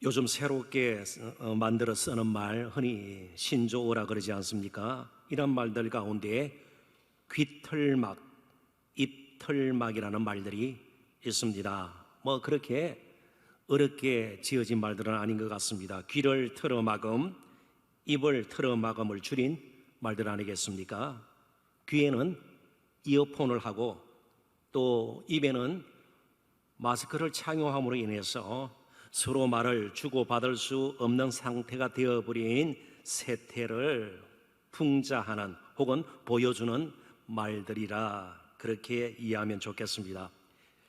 요즘 새롭게 어, 만들어 쓰는 말 흔히 신조어라 그러지 않습니까? 이런 말들 가운데 귀털막, 입털막이라는 말들이 있습니다. 뭐 그렇게 어렵게 지어진 말들은 아닌 것 같습니다. 귀를 틀어막음, 입을 틀어막음을 줄인 말들 아니겠습니까? 귀에는 이어폰을 하고 또 입에는 마스크를 착용함으로 인해서 서로 말을 주고받을 수 없는 상태가 되어버린 세태를 풍자하는 혹은 보여주는 말들이라 그렇게 이해하면 좋겠습니다.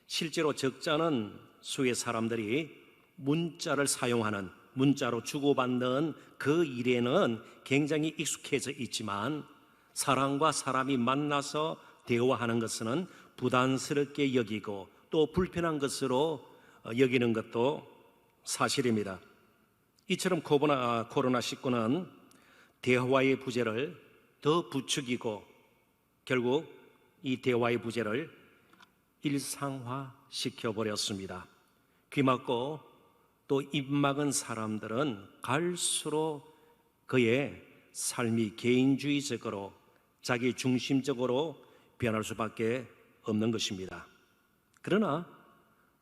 실제로 적자는 수의 사람들이 문자를 사용하는 문자로 주고받는 그 일에는 굉장히 익숙해져 있지만 사람과 사람이 만나서 대화하는 것은 부담스럽게 여기고 또 불편한 것으로 여기는 것도 사실입니다. 이처럼 코로나, 코로나19는 대화의 부재를 더 부추기고 결국 이 대화의 부재를 일상화 시켜 버렸습니다. 귀 막고 또 입 막은 사람들은 갈수록 그의 삶이 개인주의적으로 자기 중심적으로 변할 수밖에 없는 것입니다. 그러나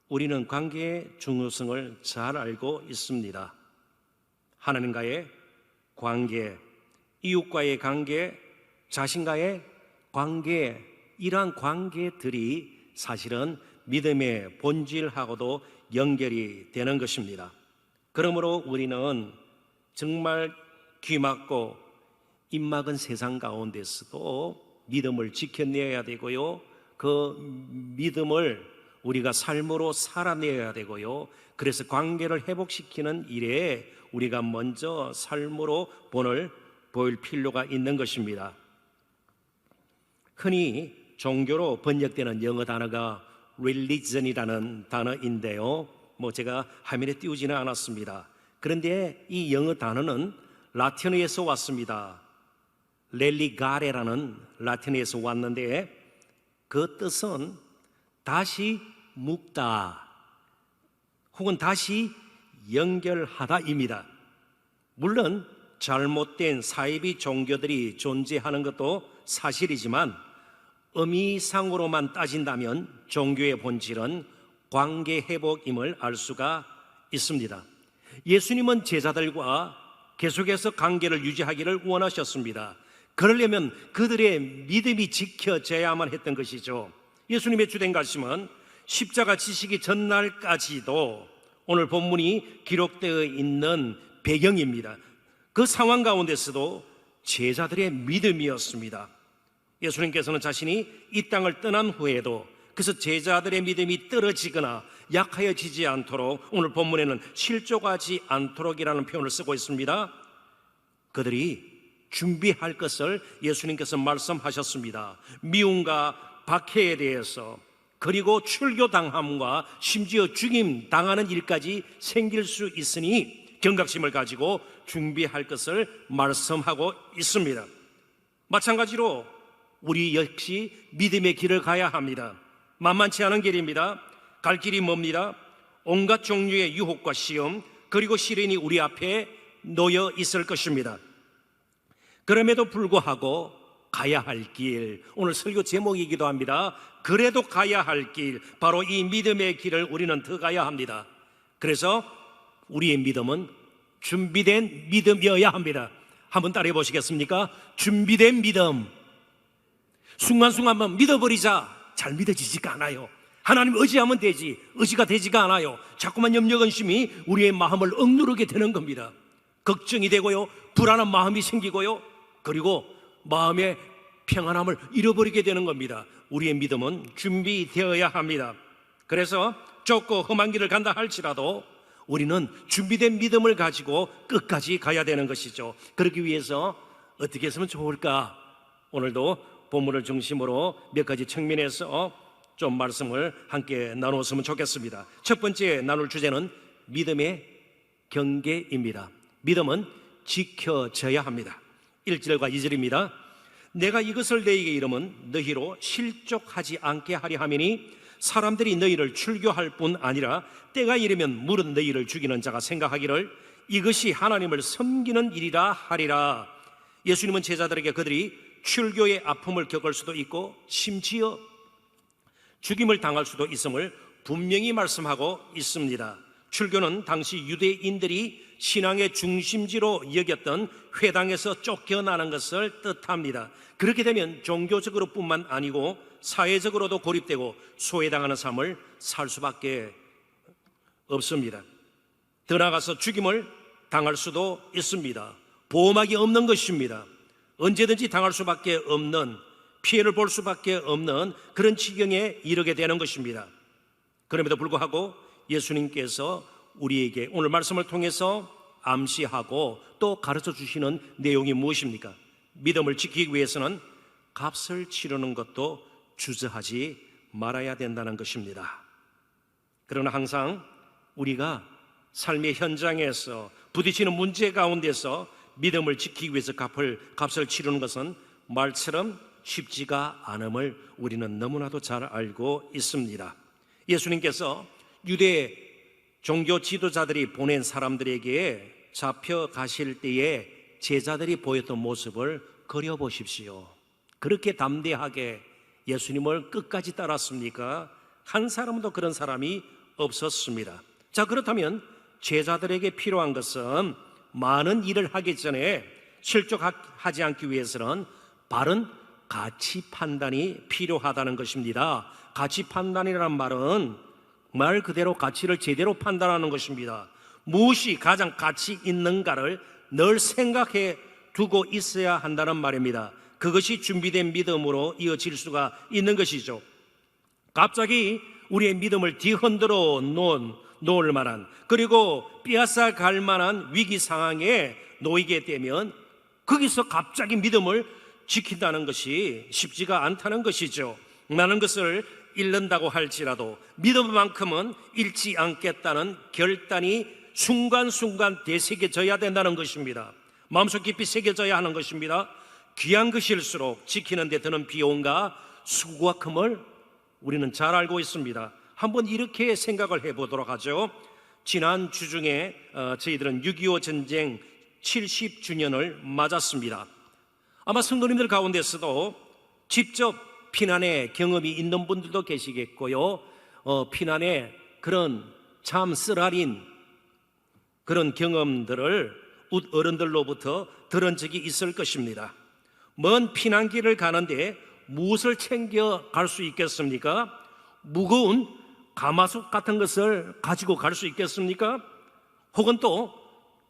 우리는 관계의 중요성을 잘 알고 있습니다. 하나님과의 관계, 이웃과의 관계, 자신과의 관계, 이러한 관계들이 사실은 믿음의 본질하고도 연결이 되는 것입니다. 그러므로 우리는 정말 귀 막고 입 막은 세상 가운데서도 믿음을 지켜내야 되고요. 그 믿음을 우리가 삶으로 살아내야 되고요. 그래서 관계를 회복시키는 일에 우리가 먼저 삶으로 본을 보일 필요가 있는 것입니다. 흔히 종교로 번역되는 영어 단어가 religion이라는 단어인데요. 뭐 제가 화면에 띄우지는 않았습니다. 그런데 이 영어 단어는 라틴어에서 왔습니다. 렐리가레라는 라틴어에서 왔는데 그 뜻은 다시 묶다 혹은 다시 연결하다입니다. 물론 잘못된 사이비 종교들이 존재하는 것도 사실이지만 의미상으로만 따진다면 종교의 본질은 관계 회복임을 알 수가 있습니다. 예수님은 제자들과 계속해서 관계를 유지하기를 원하셨습니다. 그러려면 그들의 믿음이 지켜져야만 했던 것이죠. 예수님의 주된 가심은 십자가 지시기 전날까지도 오늘 본문이 기록되어 있는 배경입니다. 그 상황 가운데서도 제자들의 믿음이었습니다. 예수님께서는 자신이 이 땅을 떠난 후에도 그래서 제자들의 믿음이 떨어지거나 약하여지지 않도록 오늘 본문에는 실족하지 않도록이라는 표현을 쓰고 있습니다. 그들이 준비할 것을 예수님께서 말씀하셨습니다. 미움과 박해에 대해서 그리고 출교당함과 심지어 죽임 당하는 일까지 생길 수 있으니 경각심을 가지고 준비할 것을 말씀하고 있습니다. 마찬가지로 우리 역시 믿음의 길을 가야 합니다. 만만치 않은 길입니다. 갈 길이 뭡니다? 온갖 종류의 유혹과 시험 그리고 시련이 우리 앞에 놓여 있을 것입니다. 그럼에도 불구하고 가야 할 길, 오늘 설교 제목이기도 합니다. 그래도 가야 할 길, 바로 이 믿음의 길을 우리는 더 가야 합니다. 그래서 우리의 믿음은 준비된 믿음이어야 합니다. 한번 따라해 보시겠습니까? 준비된 믿음. 순간순간만 믿어버리자 잘 믿어지지가 않아요. 하나님 의지하면 되지, 의지가 되지가 않아요. 자꾸만 염려, 근심이 우리의 마음을 억누르게 되는 겁니다. 걱정이 되고요, 불안한 마음이 생기고요, 그리고 마음의 평안함을 잃어버리게 되는 겁니다. 우리의 믿음은 준비되어야 합니다. 그래서 좁고 험한 길을 간다 할지라도 우리는 준비된 믿음을 가지고 끝까지 가야 되는 것이죠. 그러기 위해서 어떻게 했으면 좋을까? 오늘도 본문을 중심으로 몇 가지 측면에서 좀 말씀을 함께 나누었으면 좋겠습니다. 첫 번째 나눌 주제는 믿음의 경계입니다. 믿음은 지켜져야 합니다. 1절과 2절입니다. 내가 이것을 너에게 이름은 너희로 실족하지 않게 하려 하미니 사람들이 너희를 출교할 뿐 아니라 때가 이르면 물은 너희를 죽이는 자가 생각하기를 이것이 하나님을 섬기는 일이라 하리라. 예수님은 제자들에게 그들이 출교의 아픔을 겪을 수도 있고 심지어 죽임을 당할 수도 있음을 분명히 말씀하고 있습니다. 출교는 당시 유대인들이 신앙의 중심지로 여겼던 회당에서 쫓겨나는 것을 뜻합니다. 그렇게 되면 종교적으로 뿐만 아니고 사회적으로도 고립되고 소외당하는 삶을 살 수밖에 없습니다. 더 나아가서 죽임을 당할 수도 있습니다. 보호막이 없는 것입니다. 언제든지 당할 수밖에 없는 피해를 볼 수밖에 없는 그런 지경에 이르게 되는 것입니다. 그럼에도 불구하고 예수님께서 우리에게 오늘 말씀을 통해서 암시하고 또 가르쳐 주시는 내용이 무엇입니까? 믿음을 지키기 위해서는 값을 치르는 것도 주저하지 말아야 된다는 것입니다. 그러나 항상 우리가 삶의 현장에서 부딪히는 문제 가운데서 믿음을 지키기 위해서 값을, 값을 치르는 것은 말처럼 쉽지가 않음을 우리는 너무나도 잘 알고 있습니다. 예수님께서 유대 종교 지도자들이 보낸 사람들에게 잡혀 가실 때에 제자들이 보였던 모습을 그려보십시오. 그렇게 담대하게 예수님을 끝까지 따랐습니까? 한 사람도 그런 사람이 없었습니다. 자, 그렇다면 제자들에게 필요한 것은 많은 일을 하기 전에 실족하지 않기 위해서는 바른 가치 판단이 필요하다는 것입니다. 가치 판단이라는 말은 말 그대로 가치를 제대로 판단하는 것입니다. 무엇이 가장 가치 있는가를 늘 생각해 두고 있어야 한다는 말입니다. 그것이 준비된 믿음으로 이어질 수가 있는 것이죠. 갑자기 우리의 믿음을 뒤흔들어 놓은 놓을 만한 그리고 빼앗아 갈 만한 위기 상황에 놓이게 되면 거기서 갑자기 믿음을 지킨다는 것이 쉽지가 않다는 것이죠. 많은 것을 잃는다고 할지라도 믿음만큼은 잃지 않겠다는 결단이 순간순간 되새겨져야 된다는 것입니다. 마음속 깊이 새겨져야 하는 것입니다. 귀한 것일수록 지키는 데 드는 비용과 수고와 금을 우리는 잘 알고 있습니다. 한번 이렇게 생각을 해보도록 하죠. 지난 주 중에 어, 저희들은 6.25 전쟁 70주년을 맞았습니다. 아마 성도님들 가운데서도 직접 피난의 경험이 있는 분들도 계시겠고요. 어, 피난의 그런 참 쓰라린 그런 경험들을 웃 어른들로부터 들은 적이 있을 것입니다. 먼 피난길을 가는데 무엇을 챙겨 갈 수 있겠습니까? 무거운 가마솥 같은 것을 가지고 갈 수 있겠습니까? 혹은 또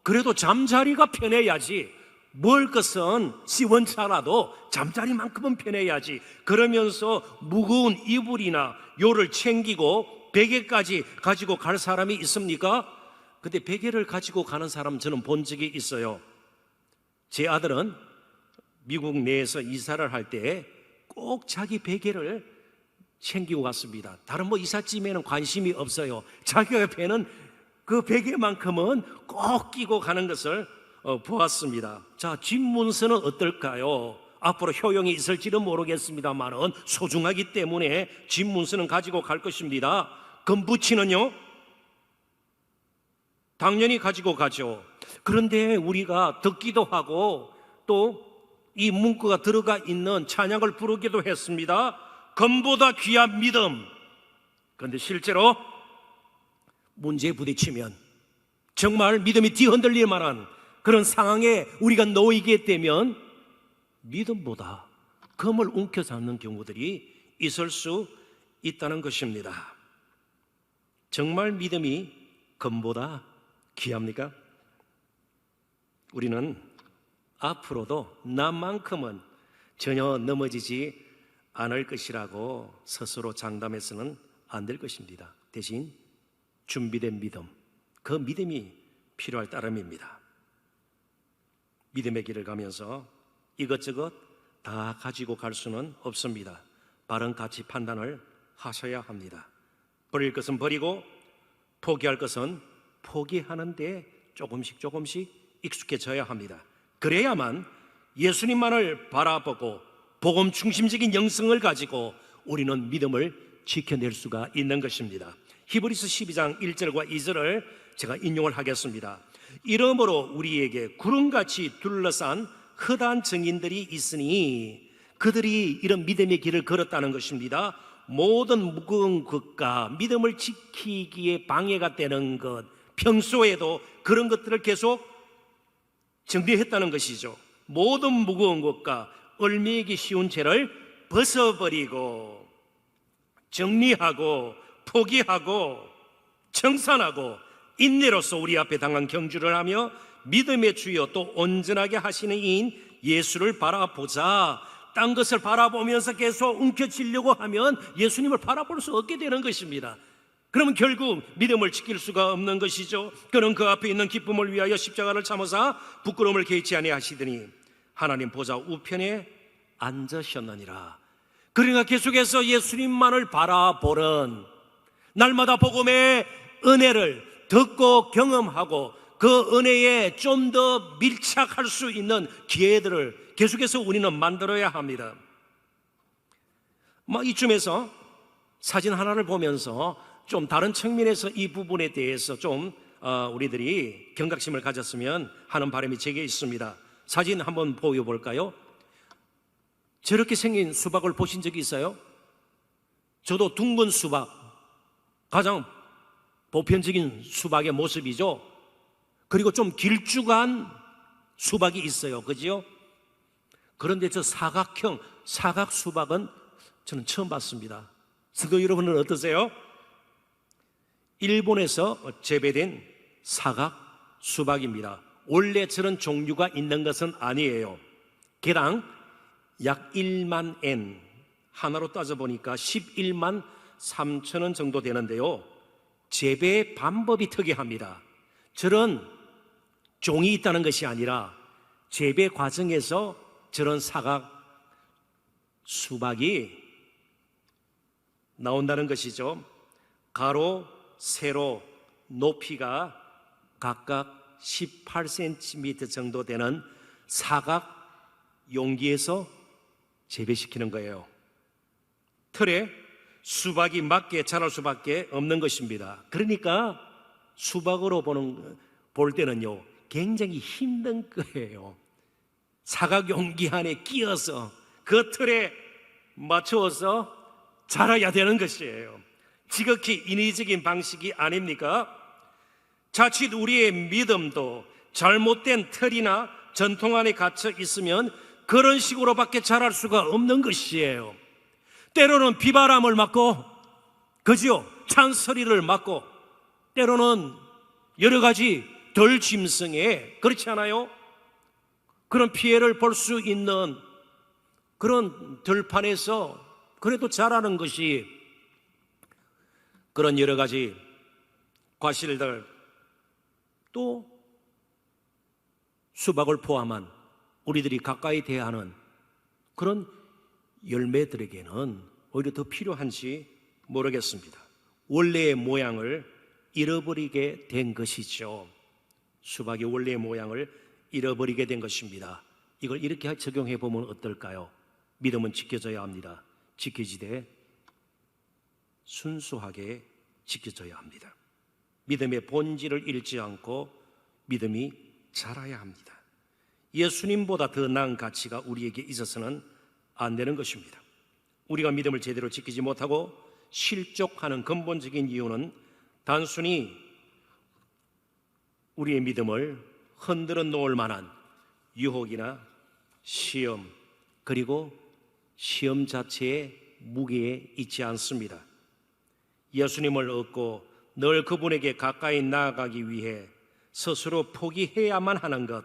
그래도 잠자리가 편해야지 뭘 것은 시원찮아도 잠자리만큼은 편해야지 그러면서 무거운 이불이나 요를 챙기고 베개까지 가지고 갈 사람이 있습니까? 근데 베개를 가지고 가는 사람 저는 본 적이 있어요. 제 아들은 미국 내에서 이사를 할 때 꼭 자기 베개를 챙기고 갔습니다. 다른 뭐 이삿짐에는 관심이 없어요. 자기가 배는 그 베개만큼은 꼭 끼고 가는 것을 어, 보았습니다. 자, 짐 문서는 어떨까요? 앞으로 효용이 있을지는 모르겠습니다만은 소중하기 때문에 짐 문서는 가지고 갈 것입니다. 금부치는요? 당연히 가지고 가죠. 그런데 우리가 듣기도 하고 또 이 문구가 들어가 있는 찬양을 부르기도 했습니다. 금보다 귀한 믿음. 그런데 실제로 문제에 부딪히면 정말 믿음이 뒤흔들릴 만한 그런 상황에 우리가 놓이게 되면 믿음보다 금을 움켜 잡는 경우들이 있을 수 있다는 것입니다. 정말 믿음이 금보다 귀합니까? 우리는 앞으로도 나만큼은 전혀 넘어지지 않을 것이라고 스스로 장담해서는 안 될 것입니다. 대신 준비된 믿음, 그 믿음이 필요할 따름입니다. 믿음의 길을 가면서 이것저것 다 가지고 갈 수는 없습니다. 바른 가치 판단을 하셔야 합니다. 버릴 것은 버리고 포기할 것은 포기하는 데 조금씩 조금씩 익숙해져야 합니다. 그래야만 예수님만을 바라보고 복음 중심적인 영성을 가지고 우리는 믿음을 지켜낼 수가 있는 것입니다. 히브리스 12장 1절과 2절을 제가 인용을 하겠습니다. 이러므로 우리에게 구름같이 둘러싼 흔한 증인들이 있으니 그들이 이런 믿음의 길을 걸었다는 것입니다. 모든 무거운 것과 믿음을 지키기에 방해가 되는 것, 평소에도 그런 것들을 계속 정리했다는 것이죠. 모든 무거운 것과 얼매기 쉬운 죄를 벗어버리고 정리하고 포기하고 청산하고 인내로서 우리 앞에 당한 경주를 하며 믿음의 주여 또 온전하게 하시는 이인 예수를 바라보자. 딴 것을 바라보면서 계속 움켜쥐려고 하면 예수님을 바라볼 수 없게 되는 것입니다. 그러면 결국 믿음을 지킬 수가 없는 것이죠. 그는 그 앞에 있는 기쁨을 위하여 십자가를 참으사 부끄러움을 개의치 아니하시더니 하나님 보좌 우편에 앉으셨느니라. 그러니까 계속해서 예수님만을 바라보는 날마다 복음의 은혜를 듣고 경험하고 그 은혜에 좀 더 밀착할 수 있는 기회들을 계속해서 우리는 만들어야 합니다. 뭐 이쯤에서 사진 하나를 보면서 좀 다른 측면에서 이 부분에 대해서 좀 어, 우리들이 경각심을 가졌으면 하는 바람이 제게 있습니다. 사진 한번 보여볼까요? 저렇게 생긴 수박을 보신 적이 있어요? 저도 둥근 수박, 가장 보편적인 수박의 모습이죠. 그리고 좀 길쭉한 수박이 있어요. 그죠? 그런데 저 사각형, 사각 수박은 저는 처음 봤습니다. 성도 여러분은 어떠세요? 일본에서 재배된 사각 수박입니다. 원래 저런 종류가 있는 것은 아니에요. 개당 약 1만 엔, 하나로 따져보니까 11만 3천 원 정도 되는데요. 재배 방법이 특이합니다. 저런 종이 있다는 것이 아니라 재배 과정에서 저런 사각 수박이 나온다는 것이죠. 가로, 세로, 높이가 각각 18cm 정도 되는 사각 용기에서 재배시키는 거예요. 틀에 수박이 맞게 자랄 수밖에 없는 것입니다. 그러니까 수박으로 보는 볼 때는요 굉장히 힘든 거예요. 사각 용기 안에 끼어서 그 틀에 맞추어서 자라야 되는 것이에요. 지극히 인위적인 방식이 아닙니까? 자칫 우리의 믿음도 잘못된 틀이나 전통 안에 갇혀 있으면 그런 식으로밖에 자랄 수가 없는 것이에요. 때로는 비바람을 맞고, 그지요? 찬소리를 맞고, 때로는 여러 가지 덜 짐승에, 그렇지 않아요? 그런 피해를 볼 수 있는 그런 들판에서 그래도 자라는 것이 그런 여러 가지 과실들 또 수박을 포함한 우리들이 가까이 대하는 그런 열매들에게는 오히려 더 필요한지 모르겠습니다. 원래의 모양을 잃어버리게 된 것이죠. 수박의 원래의 모양을 잃어버리게 된 것입니다. 이걸 이렇게 적용해 보면 어떨까요? 믿음은 지켜져야 합니다. 지켜지되 순수하게 지켜져야 합니다. 믿음의 본질을 잃지 않고 믿음이 자라야 합니다. 예수님보다 더 나은 가치가 우리에게 있어서는 안 되는 것입니다. 우리가 믿음을 제대로 지키지 못하고 실족하는 근본적인 이유는 단순히 우리의 믿음을 흔들어 놓을 만한 유혹이나 시험 그리고 시험 자체의 무게에 있지 않습니다. 예수님을 얻고 늘 그분에게 가까이 나아가기 위해 스스로 포기해야만 하는 것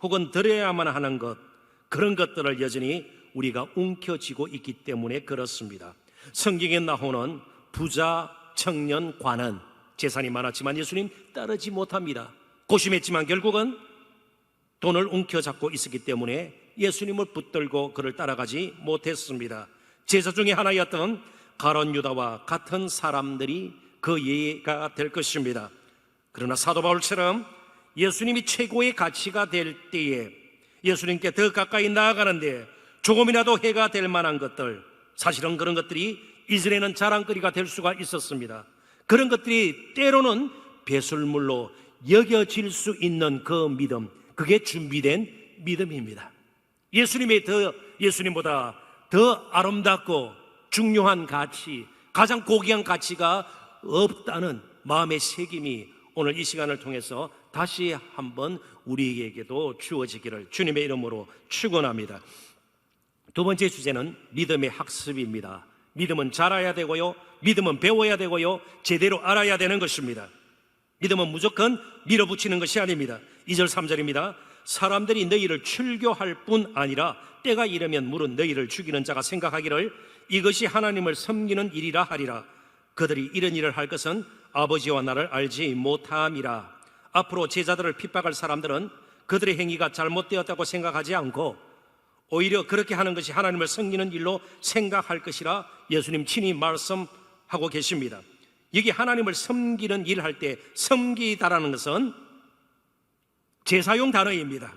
혹은 드려야만 하는 것 그런 것들을 여전히 우리가 움켜쥐고 있기 때문에 그렇습니다. 성경에 나오는 부자 청년 관은 재산이 많았지만 예수님 따르지 못합니다. 고심했지만 결국은 돈을 움켜잡고 있었기 때문에 예수님을 붙들고 그를 따라가지 못했습니다. 제자 중에 하나였던 가론 유다와 같은 사람들이 그 예가 될 것입니다. 그러나 사도 바울처럼 예수님이 최고의 가치가 될 때에 예수님께 더 가까이 나아가는데 조금이라도 해가 될 만한 것들 사실은 그런 것들이 이스라엘은 자랑거리가 될 수가 있었습니다. 그런 것들이 때로는 배설물로 여겨질 수 있는 그 믿음, 그게 준비된 믿음입니다. 예수님의 더 예수님보다 더 아름답고 중요한 가치, 가장 고귀한 가치가 없다는 마음의 새김이 오늘 이 시간을 통해서 다시 한번 우리에게도 주어지기를 주님의 이름으로 축원합니다. 두 번째 주제는 믿음의 학습입니다. 믿음은 자라야 되고요. 믿음은 배워야 되고요. 제대로 알아야 되는 것입니다. 믿음은 무조건 밀어붙이는 것이 아닙니다. 2절 3절입니다. 사람들이 너희를 출교할 뿐 아니라 때가 이르면 물은 너희를 죽이는 자가 생각하기를 이것이 하나님을 섬기는 일이라 하리라. 그들이 이런 일을 할 것은 아버지와 나를 알지 못함이라. 앞으로 제자들을 핍박할 사람들은 그들의 행위가 잘못되었다고 생각하지 않고 오히려 그렇게 하는 것이 하나님을 섬기는 일로 생각할 것이라 예수님 친히 말씀하고 계십니다. 여기 하나님을 섬기는 일 할 때 섬기다라는 것은 제사용 단어입니다.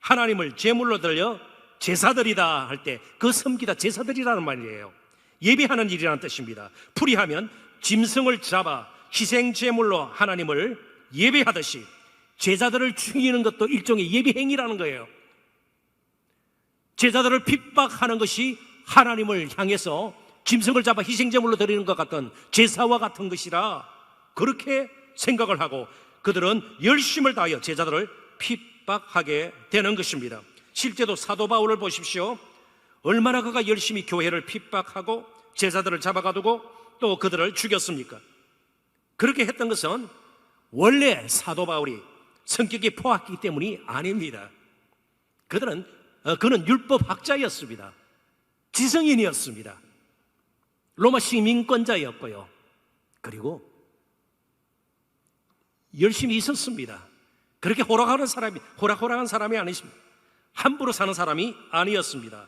하나님을 제물로 들려 제사들이다 할 때 그 섬기다 제사들이라는 말이에요. 예배하는 일이라는 뜻입니다. 풀이하면 짐승을 잡아 희생 제물로 하나님을 예배하듯이 제자들을 죽이는 것도 일종의 예배 행위라는 거예요. 제자들을 핍박하는 것이 하나님을 향해서 짐승을 잡아 희생제물로 드리는 것 같은 제사와 같은 것이라 그렇게 생각을 하고 그들은 열심을 다하여 제자들을 핍박하게 되는 것입니다. 실제도 사도 바울을 보십시오. 얼마나 그가 열심히 교회를 핍박하고 제자들을 잡아가두고 또 그들을 죽였습니까? 그렇게 했던 것은 원래 사도 바울이 성격이 포악기 때문이 아닙니다. 그들은 어, 그는 율법 학자였습니다. 지성인이었습니다. 로마 시민권자였고요. 그리고 열심히 있었습니다. 그렇게 호락하는 사람이 호락호락한 사람이 아니십니다. 함부로 사는 사람이 아니었습니다.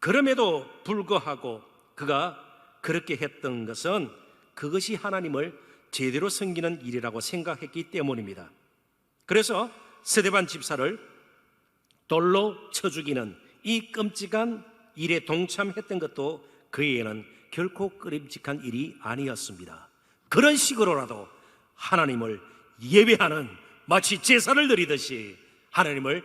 그럼에도 불구하고 그가 그렇게 했던 것은 그것이 하나님을 제대로 섬기는 일이라고 생각했기 때문입니다. 그래서 세대반 집사를 돌로 쳐 죽이는 이 끔찍한 일에 동참했던 것도 그에게는 결코 끄림직한 일이 아니었습니다. 그런 식으로라도 하나님을 예배하는 마치 제사를 드리듯이 하나님을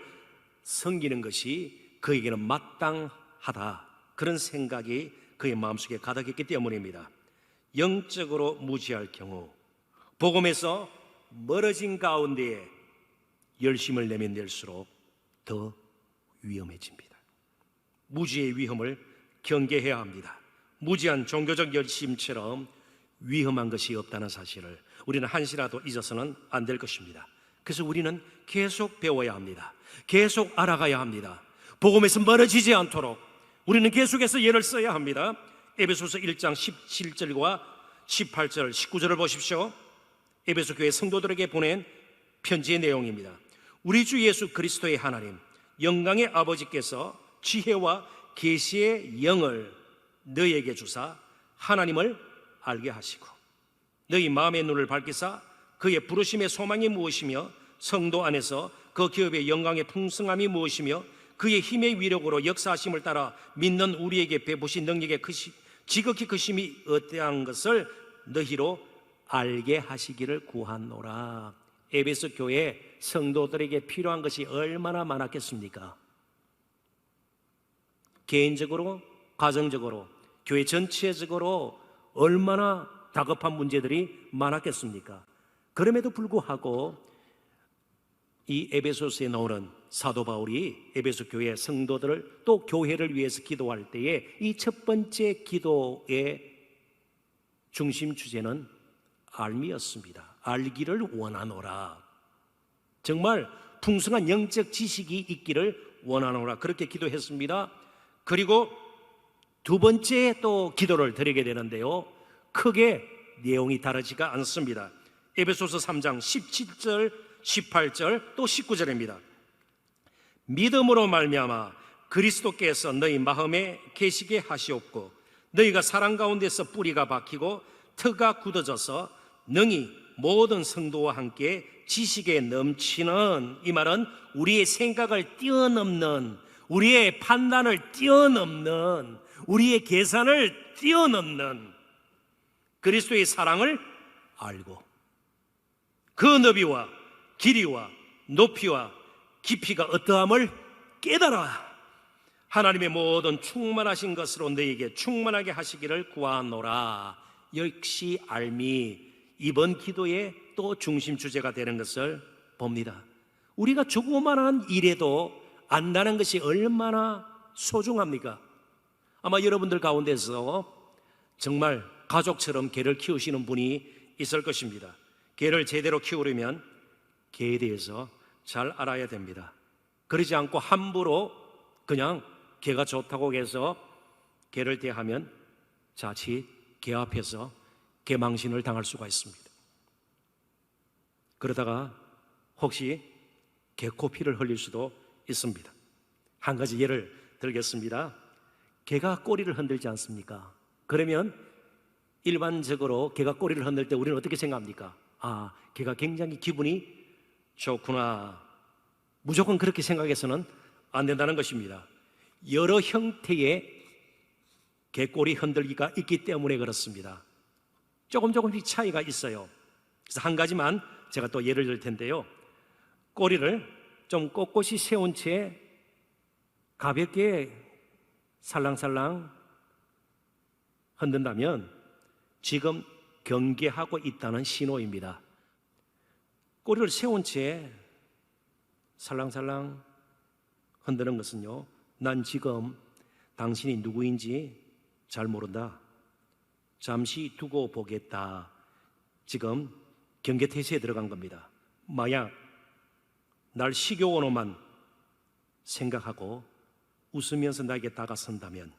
섬기는 것이 그에게는 마땅하다. 그런 생각이 그의 마음속에 가득했기 때문입니다. 영적으로 무지할 경우 복음에서 멀어진 가운데에 열심을 내면 낼수록 더 위험해집니다. 무지의 위험을 경계해야 합니다. 무지한 종교적 열심처럼 위험한 것이 없다는 사실을 우리는 한시라도 잊어서는 안 될 것입니다. 그래서 우리는 계속 배워야 합니다. 계속 알아가야 합니다. 복음에서 멀어지지 않도록 우리는 계속해서 예를 써야 합니다. 에베소서 1장 17절과 18절, 19절을 보십시오. 에베소 교회 성도들에게 보낸 편지의 내용입니다. 우리 주 예수 그리스도의 하나님, 영광의 아버지께서 지혜와 계시의 영을 너희에게 주사 하나님을 알게 하시고 너희 마음의 눈을 밝히사 그의 부르심의 소망이 무엇이며 성도 안에서 그 기업의 영광의 풍성함이 무엇이며 그의 힘의 위력으로 역사하심을 따라 믿는 우리에게 베푸신 능력의 크시, 지극히 크심이 어떠한 것을 너희로 알게 하시기를 구하노라. 에베소 교회 성도들에게 필요한 것이 얼마나 많았겠습니까? 개인적으로, 가정적으로, 교회 전체적으로 얼마나 다급한 문제들이 많았겠습니까? 그럼에도 불구하고 이 에베소서에 나오는 사도 바울이 에베소 교회 성도들을 또 교회를 위해서 기도할 때에 이 첫 번째 기도의 중심 주제는 알미였습니다. 알기를 원하노라. 정말 풍성한 영적 지식이 있기를 원하노라. 그렇게 기도했습니다. 그리고 두 번째 또 기도를 드리게 되는데요. 크게 내용이 다르지가 않습니다. 에베소서 3장 17절, 18절 또 19절입니다. 믿음으로 말미암아 그리스도께서 너희 마음에 계시게 하시옵고 너희가 사랑 가운데서 뿌리가 박히고 터가 굳어져서 능히 모든 성도와 함께 지식에 넘치는 이 말은 우리의 생각을 뛰어넘는 우리의 판단을 뛰어넘는 우리의 계산을 뛰어넘는 그리스도의 사랑을 알고 그 너비와 길이와 높이와 깊이가 어떠함을 깨달아 하나님의 모든 충만하신 것으로 너에게 충만하게 하시기를 구하노라. 역시 알미 이번 기도의 또 중심 주제가 되는 것을 봅니다 우리가 조그만한 일에도 안다는 것이 얼마나 소중합니까? 아마 여러분들 가운데서 정말 가족처럼 개를 키우시는 분이 있을 것입니다. 개를 제대로 키우려면 개에 대해서 잘 알아야 됩니다. 그러지 않고 함부로 그냥 개가 좋다고 해서 개를 대하면 자칫 개 앞에서 개망신을 당할 수가 있습니다. 그러다가 혹시 개코 피를 흘릴 수도 있습니다. 한 가지 예를 들겠습니다. 개가 꼬리를 흔들지 않습니까? 그러면 일반적으로 개가 꼬리를 흔들 때 우리는 어떻게 생각합니까? 아, 개가 굉장히 기분이 좋구나. 무조건 그렇게 생각해서는 안 된다는 것입니다. 여러 형태의 개꼬리 흔들기가 있기 때문에 그렇습니다. 조금 조금씩 차이가 있어요. 그래서 한 가지만 제가 또 예를 들 텐데요. 꼬리를 좀 꼿꼿이 세운 채 가볍게 살랑살랑 흔든다면 지금 경계하고 있다는 신호입니다. 꼬리를 세운 채 살랑살랑 흔드는 것은요, 난 지금 당신이 누구인지 잘 모른다. 잠시 두고 보겠다. 지금 경계태세에 들어간 겁니다. 만약 날 식용으로만 생각하고 웃으면서 나에게 다가선다면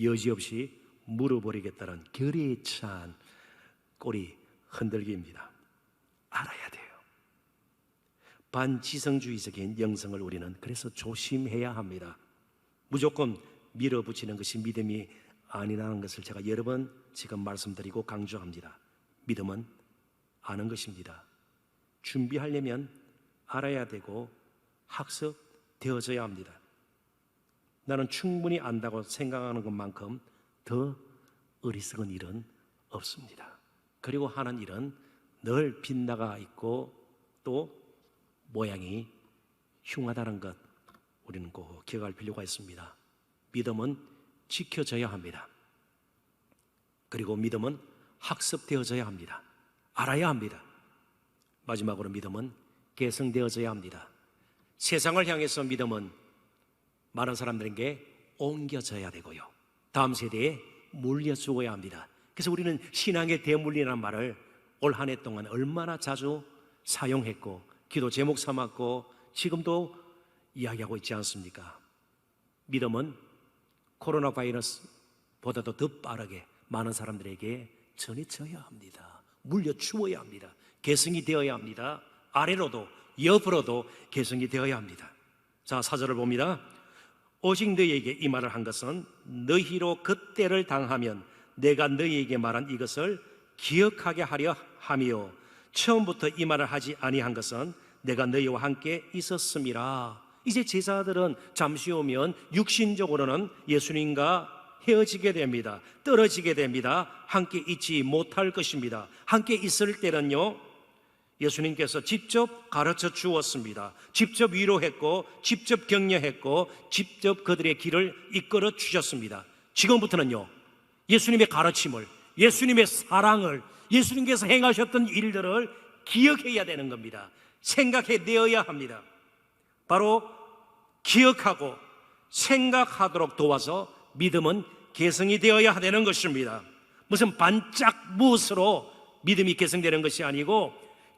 여지없이 물어버리겠다는 결의에 찬 꼬리 흔들기입니다. 알아야 돼요. 반지성주의적인 영성을 우리는 그래서 조심해야 합니다. 무조건 밀어붙이는 것이 믿음이 아니라는 것을 제가 여러 번 지금 말씀드리고 강조합니다. 믿음은 아는 것입니다. 준비하려면 알아야 되고 학습되어져야 합니다. 나는 충분히 안다고 생각하는 것만큼 더 어리석은 일은 없습니다. 그리고 하는 일은 늘 빗나가 있고 또 모양이 흉하다는 것 우리는 꼭 기억할 필요가 있습니다. 믿음은 지켜져야 합니다. 그리고 믿음은 학습되어져야 합니다. 알아야 합니다. 마지막으로 믿음은 개성되어져야 합니다. 세상을 향해서 믿음은 많은 사람들에게 옮겨져야 되고요. 다음 세대에 물려주어야 합니다. 그래서 우리는 신앙의 대물리라는 말을 올 한 해 동안 얼마나 자주 사용했고 기도 제목 삼았고 지금도 이야기하고 있지 않습니까? 믿음은 코로나 바이러스보다도 더 빠르게 많은 사람들에게 전해져야 합니다. 물려주어야 합니다. 개성이 되어야 합니다. 아래로도 옆으로도 개성이 되어야 합니다. 자, 사절을 봅니다. 오직 너희에게 이 말을 한 것은 너희로 그때를 당하면 내가 너희에게 말한 이것을 기억하게 하려 함이요 처음부터 이 말을 하지 아니한 것은 내가 너희와 함께 있었음이라 이제 제자들은 잠시 오면 육신적으로는 예수님과 헤어지게 됩니다. 떨어지게 됩니다. 함께 있지 못할 것입니다. 함께 있을 때는요. 예수님께서 직접 가르쳐 주었습니다. 직접 위로했고, 직접 격려했고, 직접 그들의 길을 이끌어 주셨습니다. 지금부터는요, 예수님의 가르침을, 예수님의 사랑을, 예수님께서 행하셨던 일들을 기억해야 되는 겁니다. 생각해 내어야 합니다. 바로 기억하고 생각하도록 도와서 믿음은 개성이 되어야 되는 것입니다. 무슨 반짝 무엇으로 믿음이 개성되는 것이 아니고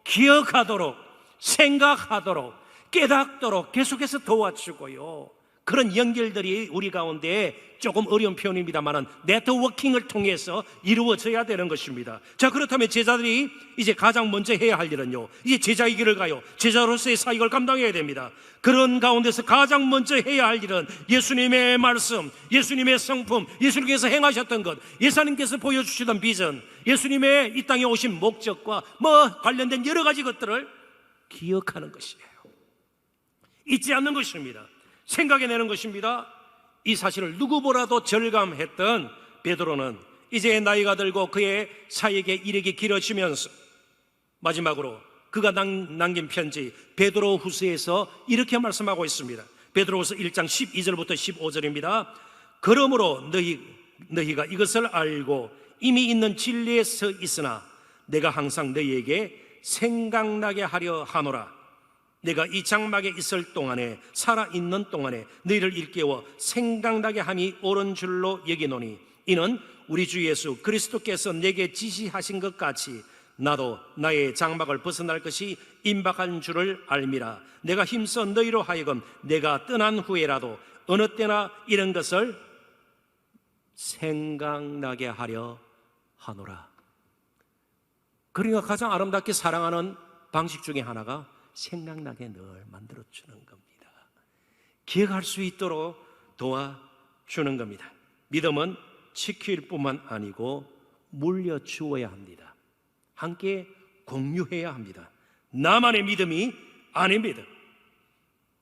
기억하도록 생각하도록 깨닫도록 계속해서 도와주고요. 그런 연결들이 우리 가운데 조금 어려운 표현입니다만은 네트워킹을 통해서 이루어져야 되는 것입니다. 자, 그렇다면 제자들이 이제 가장 먼저 해야 할 일은요. 이제 제자의 길을 가요. 제자로서의 사역을 감당해야 됩니다. 그런 가운데서 가장 먼저 해야 할 일은 예수님의 말씀, 예수님의 성품, 예수님께서 행하셨던 것, 예수님께서 보여주시던 비전, 예수님의 이 땅에 오신 목적과 뭐 관련된 여러 가지 것들을 기억하는 것이에요. 잊지 않는 것입니다. 생각해 내는 것입니다. 이 사실을 누구보다도 절감했던 베드로는 이제 나이가 들고 그의 사역의 이력이 길어지면서 마지막으로 그가 남- 남긴 편지 베드로 후서에서 이렇게 말씀하고 있습니다. 베드로후서 1장 12절부터 15절입니다. 그러므로 너희 너희가 이것을 알고 이미 있는 진리에 서 있으나 내가 항상 너희에게 생각나게 하려 하노라. 내가 이 장막에 있을 동안에 살아 있는 동안에 너희를 일깨워 생각나게 함이 옳은 줄로 여기노니 이는 우리 주 예수 그리스도께서 내게 지시하신 것 같이 나도 나의 장막을 벗어날 것이 임박한 줄을 알미라. 내가 힘써 너희로 하여금 내가 떠난 후에라도 어느 때나 이런 것을 생각나게 하려 하노라. 그러니까 가장 아름답게 사랑하는 방식 중에 하나가 생각나게 늘 만들어 주는 겁니다. 기억할 수 있도록 도와주는 겁니다. 믿음은 지킬 뿐만 아니고 물려주어야 합니다. 함께 공유해야 합니다. 나만의 믿음이 아닙니다.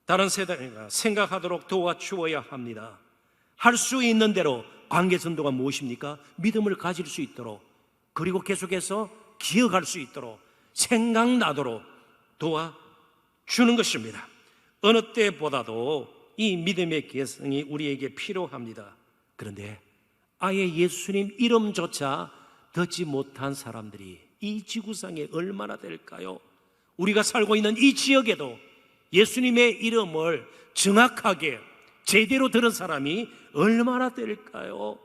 다른 세대가 생각하도록 도와주어야 합니다. 할 수 있는 대로 관계 전도가 무엇입니까? 믿음을 가질 수 있도록 그리고 계속해서 기억할 수 있도록 생각나도록 도와 주는 것입니다. 어느 때보다도 이 믿음의 개성이 우리에게 필요합니다. 그런데 아예 예수님 이름조차 듣지 못한 사람들이 이 지구상에 얼마나 될까요? 우리가 살고 있는 이 지역에도 예수님의 이름을 정확하게 제대로 들은 사람이 얼마나 될까요?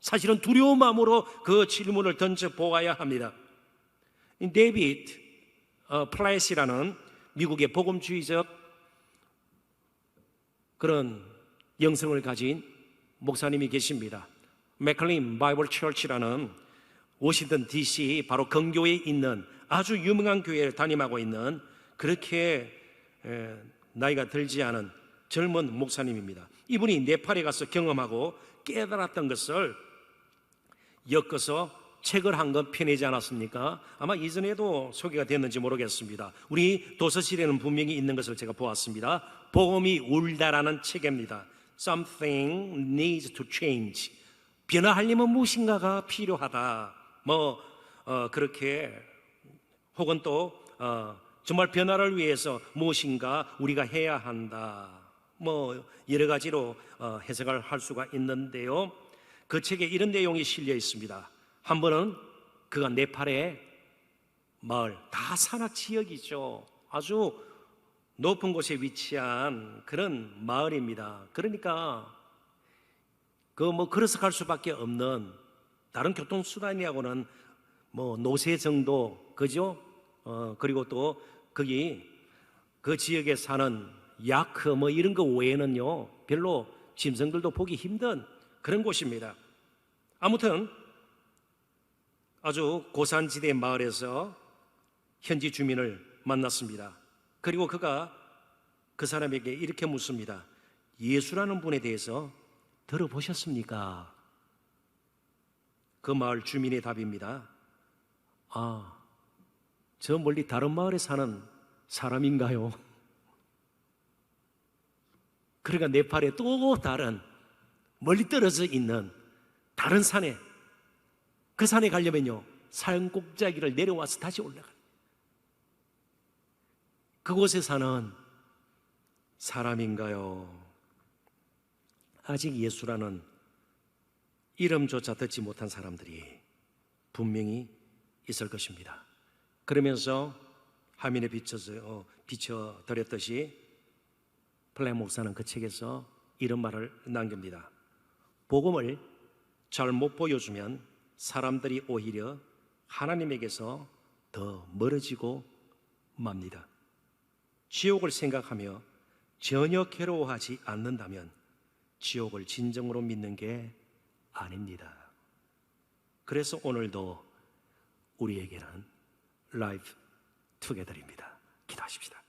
사실은 두려운 마음으로 그 질문을 던져 보아야 합니다. 이 데이비드 어, 플라이시라는 미국의 복음주의적 그런 영성을 가진 목사님이 계십니다. 맥클린 바이블 처치라는 워싱턴 DC 바로 근교에 있는 아주 유명한 교회를 담임하고 있는 그렇게 에, 나이가 들지 않은 젊은 목사님입니다. 이분이 네팔에 가서 경험하고 깨달았던 것을 엮어서 책을 한권 펴내지 않았습니까? 아마 이전에도 소개가 됐는지 모르겠습니다. 우리 도서실에는 분명히 있는 것을 제가 보았습니다. 복음이 울다라는 책입니다. Something needs to change. 변화하려면 무엇인가가 필요하다. 뭐 어, 그렇게 혹은 또 어, 정말 변화를 위해서 무엇인가 우리가 해야 한다. 뭐 여러 가지로 어, 해석을 할 수가 있는데요. 그 책에 이런 내용이 실려 있습니다. 한 번은 그가 네팔의 마을 다 산악 지역이죠. 아주 높은 곳에 위치한 그런 마을입니다. 그러니까 그 뭐 걸어서 갈 수밖에 없는 다른 교통 수단이하고는 뭐 노새 정도 그죠? 어 그리고 또 거기 그 지역에 사는 야크 뭐 이런 거 외에는요 별로 짐승들도 보기 힘든 그런 곳입니다. 아무튼 아주 고산지대 마을에서 현지 주민을 만났습니다. 그리고 그가 그 사람에게 이렇게 묻습니다. 예수라는 분에 대해서 들어보셨습니까? 그 마을 주민의 답입니다. 아, 저 멀리 다른 마을에 사는 사람인가요? 그러니까 네팔에 또 다른 멀리 떨어져 있는 다른 산에 그 산에 가려면요 산 꼭자기를 내려와서 다시 올라가. 그곳에 사는 사람인가요? 아직 예수라는 이름조차 듣지 못한 사람들이 분명히 있을 것입니다. 그러면서 화면에 비춰서 어, 비춰 드렸듯이 플레 목사는 그 책에서 이런 말을 남깁니다. 복음을 잘 못 보여주면 사람들이 오히려 하나님에게서 더 멀어지고 맙니다. 지옥을 생각하며 전혀 괴로워하지 않는다면 지옥을 진정으로 믿는 게 아닙니다. 그래서 오늘도 우리에게는 라이프 투게더입니다. 기도하십시다.